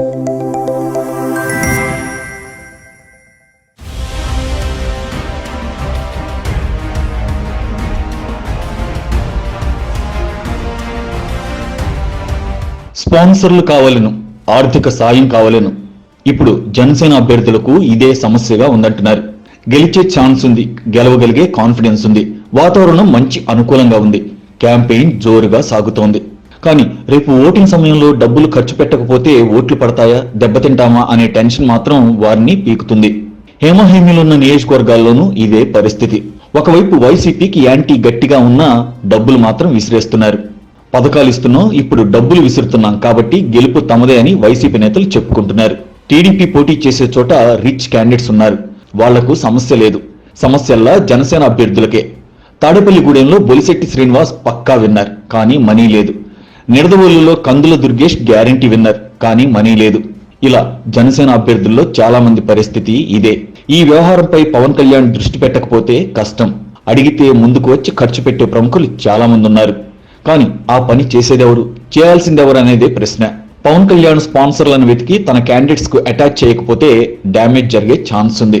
స్పాన్సర్లు కావాలను ఆర్థిక సాయం కావాలను. ఇప్పుడు జనసేన అభ్యర్థులకు ఇదే సమస్యగా ఉందంటున్నారు. గెలిచే ఛాన్స్ ఉంది గెలవగలిగే కాన్ఫిడెన్స్ ఉంది. వాతావరణం మంచి అనుకూలంగా ఉంది. క్యాంపెయిన్ జోరుగా సాగుతోంది. కానీ రేపు ఓటింగ్ సమయంలో డబ్బులు ఖర్చు పెట్టకపోతే ఓట్లు పడతాయా? దెబ్బతింటామా అనే టెన్షన్ మాత్రం వారిని పీకుతుంది. హేమహేమిలున్న నియోజకవర్గాల్లోనూ ఇదే పరిస్థితి. ఒకవైపు వైసీపీకి యాంటీ గట్టిగా ఉన్నా డబ్బులు మాత్రం విసిరేస్తున్నారు. పథకాలు ఇస్తున్నాం ఇప్పుడు డబ్బులు విసురుతున్నాం కాబట్టి గెలుపు తమదే అని వైసీపీ నేతలు చెప్పుకుంటున్నారు. టీడీపీ పోటీ చేసే చోట రిచ్ క్యాండిడేట్స్ ఉన్నారు. వాళ్ళకు సమస్య లేదు. సమస్యల్లా జనసేన అభ్యర్థులకే. తాడేపల్లిగూడెంలో బొలిశెట్టి శ్రీనివాస్ పక్కా విన్నారు కానీ మనీ లేదు. నిడదవోలులో కందుల దుర్గేష్ గ్యారంటీ విన్నర్ కానీ మనీ లేదు. ఇలా జనసేన అభ్యర్థుల్లో చాలా మంది పరిస్థితి ఇదే. ఈ వ్యవహారంపై పవన్ కళ్యాణ్ దృష్టి పెట్టకపోతే కష్టం. అడిగితే ముందుకు వచ్చి ఖర్చు పెట్టే ప్రముఖులు చాలా మంది ఉన్నారు. కానీ ఆ పని చేసేదెవరు? చేయాల్సిందెవరు అనేదే ప్రశ్న. పవన్ కళ్యాణ్ స్పాన్సర్లను వెతికి తన క్యాండిడేట్స్కు అటాచ్ చేయకపోతే డ్యామేజ్ జరిగే ఛాన్స్ ఉంది